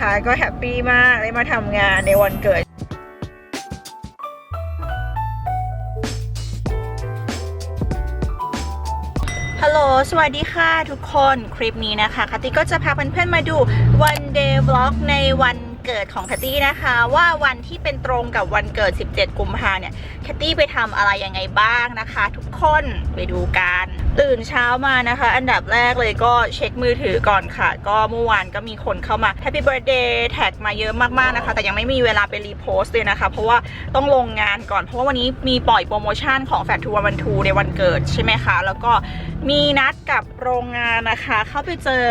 ค่ะก็แฮปปี้มากได้มาทำงานในวันเกิดฮัลโหล สวัสดีค่ะทุกคน คลิปนี้นะคะคติก็จะพาเพื่อนๆมาดู one day vlog ในวัน เกิดของแคตตี้นะคะ ว่าวันที่เป็นตรงกับวันเกิด 17 กุมภาเนี่ยแคตตี้ไปทำอะไรยังไงบ้างนะคะ ทุกคนไปดูกันตื่นเช้ามานะคะ อันดับแรกเลยก็เช็คมือถือก่อนค่ะ ก็เมื่อวานก็มีคนเข้ามา Happy Birthday แท็กมาเยอะมากๆนะคะ แต่ยังไม่มีเวลาไปรีโพสต์เลยนะคะ เพราะว่าต้องลงงานก่อน เพราะว่าวันนี้มีปล่อยโปรโมชั่นของแฟ t ทูวันทูในวันเกิดใช่ไหมคะ แล้วก็มีนัดกับโรงงานนะคะ เข้าไปเจอ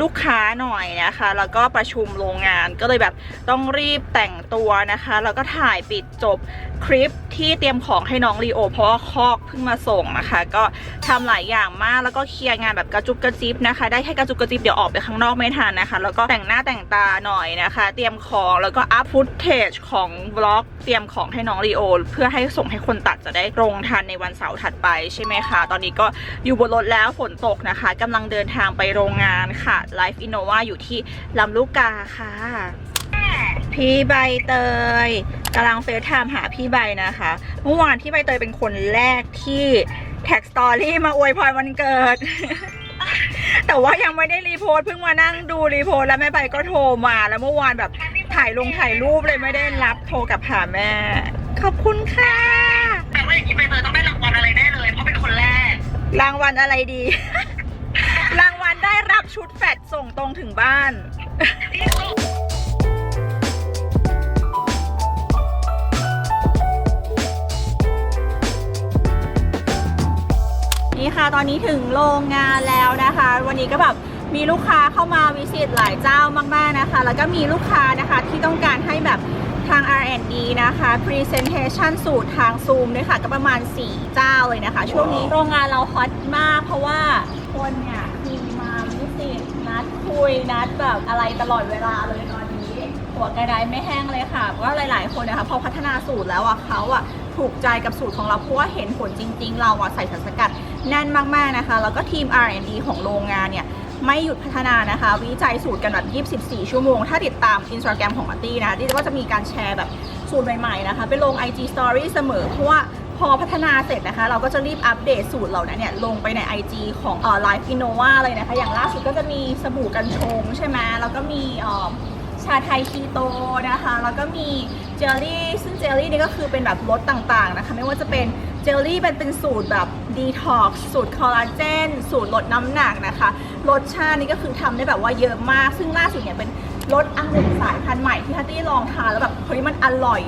ลูกค้าหน่อยนะคะ แล้วก็ประชุมโรงงานก็เลยแบบต้องรีบแต่งตัวนะคะ แล้วก็ถ่ายปิดจบคลิปที่เตรียมของให้น้องลีโอ เพราะว่าคอกเพิ่งมาส่งนะคะ ก็ทำหลายอย่างมากแล้วก็เคลียร์งานแบบกระจุบกระจิบนะคะ ได้แค่กระจุบกระจิบเดี๋ยวออกไปข้างนอกไม่ทันนะคะ แล้วก็แต่งหน้าแต่งตาหน่อยนะคะ เตรียมของแล้วก็อัพฟุตเทจของบล็อก เตรียมของให้น้องลีโอ เพื่อให้ส่งให้คนตัดจะได้ตรงทันในวันเสาร์ถัดไปใช่ไหมคะ ตอนนี้ก็อยู่บนรถแล้วฝนตกนะคะกำลังเดินทางไปโรงงานค่ะ Life Innova อยู่ที่ลำลูกกาค่ะ พี่ใบเตยกำลังเฟซไทม์หาพี่ใบนะคะ เมื่อวานพี่ใบเตยเป็นคนแรกที่แท็กสตอรี่มาอวยพรวันเกิด แต่ว่ายังไม่ได้รีโพสเพิ่งมานั่งดูรีโพสแล้วแม่ใบก็โทรมาแล้วเมื่อวานแบบถ่ายลงถ่ายรูปเลยไม่ได้รับโทรกลับหาแม่ ขอบคุณค่ะแต่ว่าอย่างนี้ใบเตยต้องได้รางวัลอะไรแน่เลยเพราะเป็นคนแรก รางวัลอะไรดี รางวัลได้รับชุดแฟดส่งตรงถึงบ้าน ตอนนี้ถึงโรงงานแล้วนะคะ วันนี้ก็แบบมีลูกค้าเข้ามาวิสิตหลายเจ้ามากๆนะคะ แล้วก็มีลูกค้านะคะที่ต้องการให้แบบทาง R&D นะคะ Presentation สูตรทาง Zoom ด้วยค่ะ ก็ประมาณ 4 เจ้าเลยนะคะ ช่วงนี้โรงงานเราฮอตมาก เพราะว่าคนเนี่ยคือมาวิสิตนัดคุยนัดแบบอะไรตลอดเวลาเลยตอนนี้ หัวกระไดไม่แห้งเลยค่ะ เพราะว่าหลาย ๆ คนนะคะพอพัฒนาสูตรแล้วอะเขาอะ ถูกใจกับสูตรของเราเพราะว่าเห็นผลจริง ๆ เราอะใส่สารสกัดแน่นมากๆนะคะ แล้วก็ทีม R&D ของโรงงานเนี่ยไม่หยุดพัฒนานะคะ วิจัยสูตรกันแบบ 24 ชั่วโมง ถ้าติดตาม Instagram ของอาร์ตี้นะที่ก็จะมีการแชร์แบบสูตรใหม่ๆนะคะ ไปลง IG Story เสมอ เพราะว่าพอพัฒนาเสร็จนะคะ เราก็จะรีบอัปเดตสูตรเหล่านั้นเนี่ยลงไปใน IG ของเอ่อ Life Innova เลยนะคะ อย่างล่าสุดก็จะมีสบู่กันชงใช่ไหมแล้วก็มีเอ่อ ชาไทยคีโตนะคะ แล้วก็มีเจลลี่ ซึ่งเจลลี่นี่ก็คือเป็นแบบรสต่างๆนะคะ ไม่ว่าจะเป็นเจลลี่เป็นเป็นสูตรแบบดีท็อกซ์สูตรคอลลาเจน สูตรลดน้ำหนักนะคะ รสชาตินี่ก็คือทำได้แบบว่าเยอะมาก ซึ่งล่าสุดเนี่ยเป็นรสอังุ่นสายพันธุ์ใหม่ที่ฮัตตี้ลองทานแล้วแบบเฮ้ยมันอร่อย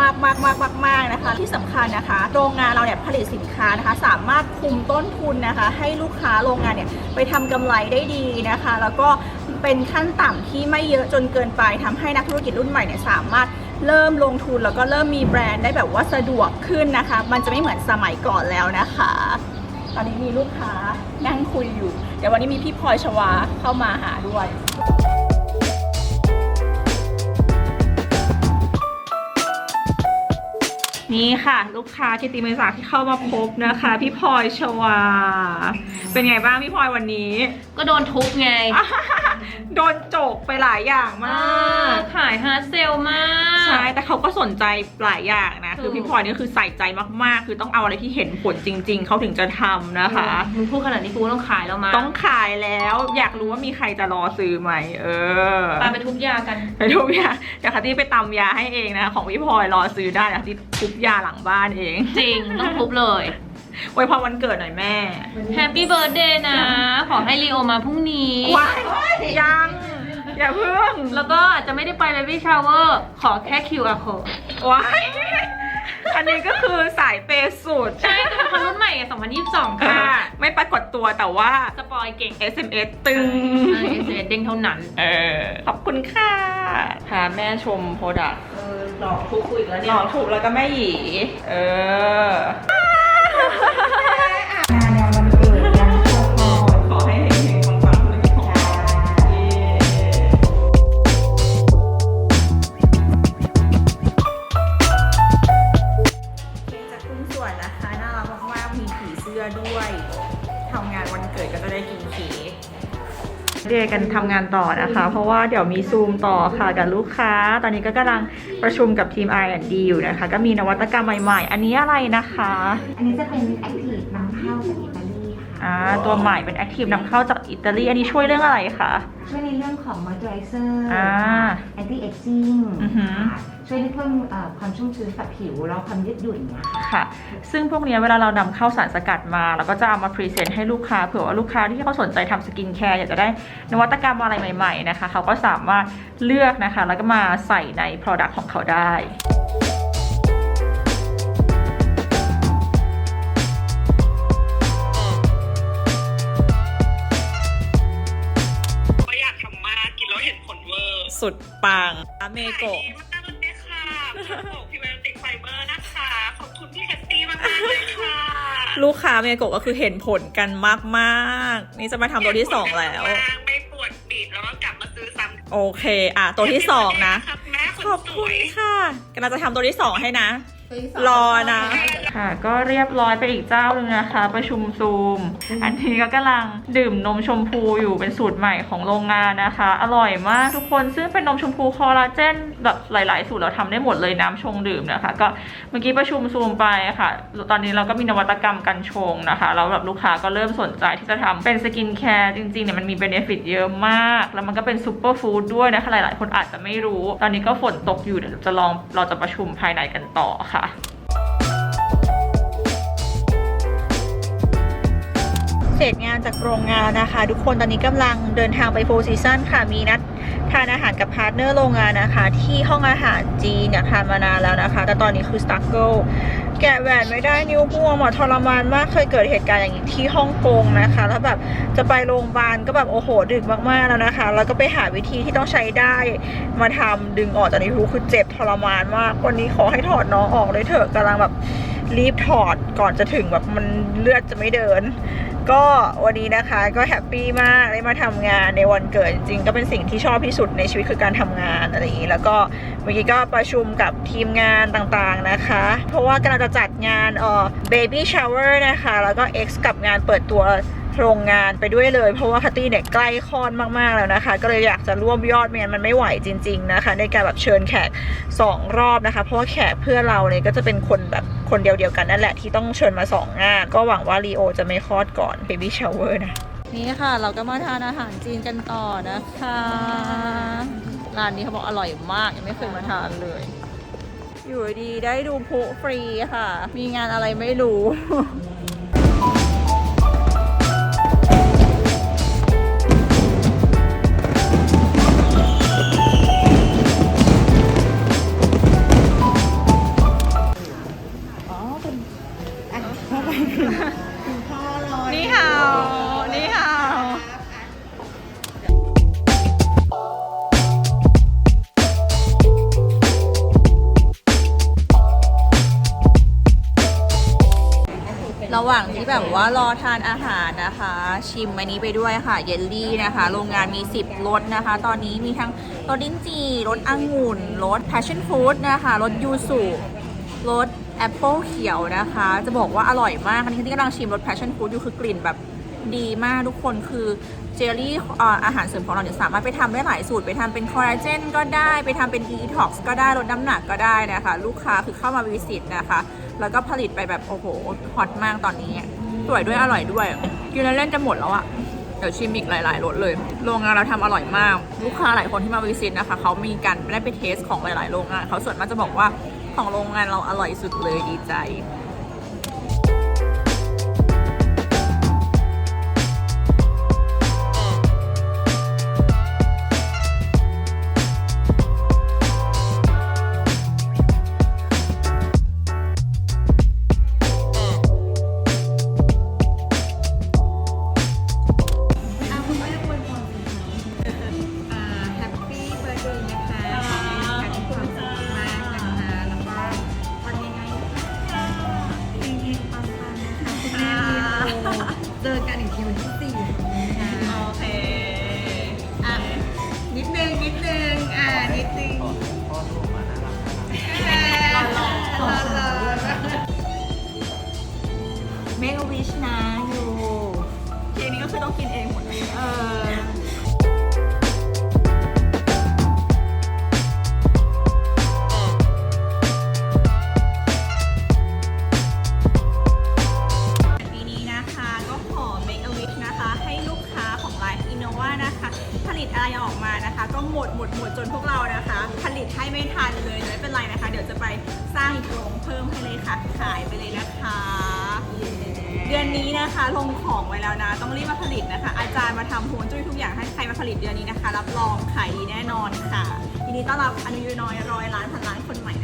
มากมากมากมากมากนะคะ ที่สำคัญนะคะ โรงงานเราเนี่ยผลิตสินค้านะคะ สามารถคุมต้นทุนนะคะ ให้ลูกค้าโรงงานเนี่ยไปทำกำไรได้ดีนะคะ แล้วก็ เป็นขั้นต่ำที่ไม่เยอะจนเกินไปทำให้นักธุรกิจรุ่นใหม่เนี่ยสามารถเริ่มลงทุนแล้วก็เริ่มมีแบรนด์ได้แบบว่าสะดวกขึ้นนะคะ มันจะไม่เหมือนสมัยก่อนแล้วนะคะ ตอนนี้มีลูกค้านั่งคุยอยู่ เดี๋ยววันนี้มีพี่พลอยชวาเข้ามาหาด้วย นี่ค่ะ ลูกค้ากิติมศักดิ์ที่เข้ามาพบนะคะ พี่พลอยชวา เป็นไงบ้างพี่พลอยวันนี้ ก็โดนทุบไง โดนโจกไปหลายอย่างมาก ขายฮาร์ดเซลมาก ใช่ แต่เขาก็สนใจหลายอย่างนะ คือถูกพี่พลอยนี่คือใส่ใจมากๆ คือต้องเอาอะไรที่เห็นผลจริง ๆ เขาถึงจะทำนะคะมึงพูดขนาดนี้กูต้องขายแล้วมั้งต้องขายแล้ว อยากรู้ว่ามีใครจะรอซื้อไหม เออไปไปทุบยากัน ไปทุบยาเดี๋ยวค่ะที่ไปตำยาให้เองนะ ของพี่พลอยรอซื้อได้นะที่ ทุบยาหลังบ้านเอง จริง ต้องทุบเลยไว้พอวันเกิดหน่อยแม่ แฮปปี้เบิร์ดเดย์นะ ขอให้ลีโอมาพรุ่งนี้ว้ายยัง อย่าเพิ่ง แล้วก็อาจจะไม่ได้ไปเลยพี่ชาวเวอร์ขอแค่ QR code ว้ายอันนี้ก็คือสายเปย์สุด ใช่คือคนรุ่นใหม่อะ2022 ค่ะ ไม่ปรากฏตัวแต่ว่า สปอยเก่ง SMS ตึงเอสเเด้งเท่านั้น เออ ขอบคุณค่ะพาแม่ชมโปรดักต์เออ หลอกทุกคุยแล้วหเนี่ลยอกถูกแล้วก็แม่หยี เออ กๆมีผีเสื้อด้วยทำงานวันเกิดก็จะได้กินเค้กเดย์กันทำงานต่อนะคะ เพราะว่าเดี๋ยวมีซูมต่อค่ะกับลูกค้า ตอนนี้ก็กำลังประชุมกับทีม R&D อยู่นะคะ ก็มีนวัตกรรมใหม่ๆ อันนี้อะไรนะคะ อันนี้จะเป็นแอคทีฟนำเข้าจากอิตาลีค่ะอ่าตัวใหม่เป็น Active นำเข้าจากอิตาลี อันนี้ช่วยเรื่องอะไรคะ ช่วยในเรื่องของ moisturizer อ่า anti aging อือหือค่ะ ช่วยในเพิ่มเอ่อความชุ่มชื้นกับผิวแล้วความยืดหยุ่นเนี่ยค่ะค่ะ ซึ่งพวกเนี้ยเวลาเรานำเข้าสารสกัดมาเราก็จะเอามาพรีเซนต์ให้ลูกค้าเผื่อว่าลูกค้าที่เขาสนใจทำสกินแคร์อยากจะได้นวัตกรรมอะไรใหม่ๆนะคะ เขาก็สามารถเลือกนะคะ แล้วก็มาใส่ใน Product ของเขาได้ ก็อยากทำมากกินแล้วเห็นผลเวอร์สุดปังเมโกะ ค่ะโอ้พิวเอติกไฟเบอร์นะคะ ขอบคุณพี่แคตตี้มากๆเลยค่ะลูกค้าเมโกะก็คือเห็นผลกันมากๆ นี่จะมาทำตัวที่2แล้ว ไม่ปวดบีดแล้วก็กลับมาซื้อซ้ำโอเค อะตัวที่2นะครับแม่คนขอบสคุวณยค่ะกำลังจะทำตัวที่2ให้นะ รอนะ ค่ะ ก็เรียบร้อยไปอีกเจ้าหนึ่งนะคะ ประชุมซูม อันนี้ก็กำลังดื่มนมชมพูอยู่เป็นสูตรใหม่ของโรงงานนะคะ อร่อยมากทุกคนซึ่งเป็นนมชมพูคอลลาเจนแบบหลาย ๆ สูตรเราทำได้หมดเลยน้ำชงดื่มนะคะ ก็เมื่อกี้ประชุมซูมไปค่ะ ตอนนี้เราก็มีนวัตกรรมกันชงนะคะแล้วแบบลูกค้าก็เริ่มสนใจที่จะทำเป็นสกินแคร์จริง ๆ เนี่ยมันมีเบเนฟิตเยอะมาก แล้วมันก็เป็นซูเปอร์ฟู้ดด้วยนะคะหลาย ๆ คนอาจจะไม่รู้ ตอนนี้ก็ฝนตกอยู่เดี๋ยวจะลองเราจะประชุมภายในกันต่อค่ะ เสร็จงานจากโรงงานนะคะ ทุกคนตอนนี้กำลังเดินทางไปโฟร์ซีซันค่ะ มีนัดทานอาหารกับพาร์ทเนอร์โรงงานนะคะ ที่ห้องอาหารจีนเนี่ยทานมานานแล้วนะคะ แต่ตอนนี้คือสตั๊กเกิลแกะแหวนไม่ได้นิ้วบวมอะทรมานมากเคยเกิดเหตุการณ์อย่างนี้ที่ฮ่องกงนะคะแล้วแบบจะไปโรงพยาบาลก็แบบโอ้โหดึกมากๆแล้วนะคะ แล้วก็ไปหาวิธีที่ต้องใช้ได้มาทำดึงออกจากนิ้วคือเจ็บทรมานมากวันนี้ขอให้ถอดน้องออกเลยเถอะกำลังแบบ รีบถอดก่อนจะถึงแบบมันเลือดจะไม่เดิน ก็วันนี้นะคะก็แฮปปี้มากได้มาทำงานในวันเกิดจริงๆก็เป็นสิ่งที่ชอบที่สุดในชีวิตคือการทำงานอะไรอย่างนี้ แล้วก็เมื่อกี้ก็ประชุมกับทีมงานต่างๆนะคะ เพราะว่ากำลังจะจัดงานเอ่อเบบี้ชาวเวอร์นะคะ แล้วก็เอ็กซ์กับงานเปิดตัว โรงงานไปด้วยเลย เพราะว่าคัตตี้เนี่ยใกล้คลอดมากๆแล้วนะคะ ก็เลยอยากจะร่วมยอดไม่งั้นมันไม่ไหวจริง ๆนะคะ ในการแบบเชิญแขกสองรอบนะคะ เพราะว่าแขกเพื่อนเราเนี่ยก็จะเป็นคนแบบคนเดียวๆกันนั่นแหละที่ต้องเชิญมาสองงาน ก็หวังว่าลีโอจะไม่คลอดก่อน Baby Shower นะนี่ค่ะเราก็มาทานอาหารจีนกันต่อนะคะร้านนี้เขาบอกอร่อยมากยังไม่เคยมาทานเลย อยู่ดีๆได้ดูพลุฟรีค่ะ มีงานอะไรไม่รู้ ระหว่างที่แบบว่ารอทานอาหารนะคะ ชิมอันนี้ไปด้วยค่ะเยลลี่นะคะ โรงงานมี 10รสนะคะ ตอนนี้มีทั้งรสลิ้นจี่รสองุ่นรส passion fruit นะคะรสยูสุรสแอปเปิลเขียวนะคะ จะบอกว่าอร่อยมากอันนี้ที่กำลังชิมรส passion fruit อยู่คือกลิ่นแบบดีมากทุกคนคือเจลลี่อาหารเสริมของเราเนี่ยสามารถไปทำได้หลายสูตร ไปทำเป็นคอลลาเจนก็ได้ไปทำเป็นดีท็อกซ์ก็ได้ลดน้ำหนักก็ได้นะคะ ลูกค้าคือเข้ามาวิสิตนะคะ แล้วก็ผลิตไปแบบโอ้โหฮอตมากตอนนี้ สวยด้วยอร่อยด้วย กินแล้วเล่นจะหมดแล้วอะเดี๋ยวชิมอีกหลาย ๆรสเลย โรงงานเราทำอร่อยมาก ลูกค้าหลายคนที่มาวิสิตนะคะเขามีการได้ไปเทสของหลาย ๆ โรงงานเขาส่วนมากจะบอกว่าของโรงงานเราอร่อยสุดเลยดีใจ กวิชนะอยู่เค้กนี้ก็คือต้อง เดือนนี้นะคะ ลงของไว้แล้วนะ ต้องรีบมาผลิตนะคะ อาจารย์มาทำโฮนจุ้ยทุกอย่างให้ใครมาผลิตเดือนนี้นะคะ รับรองขายดีแน่นอนค่ะยินดีต้อนรับอนุยน้อยร้อยล้านพันล้านคนใหม่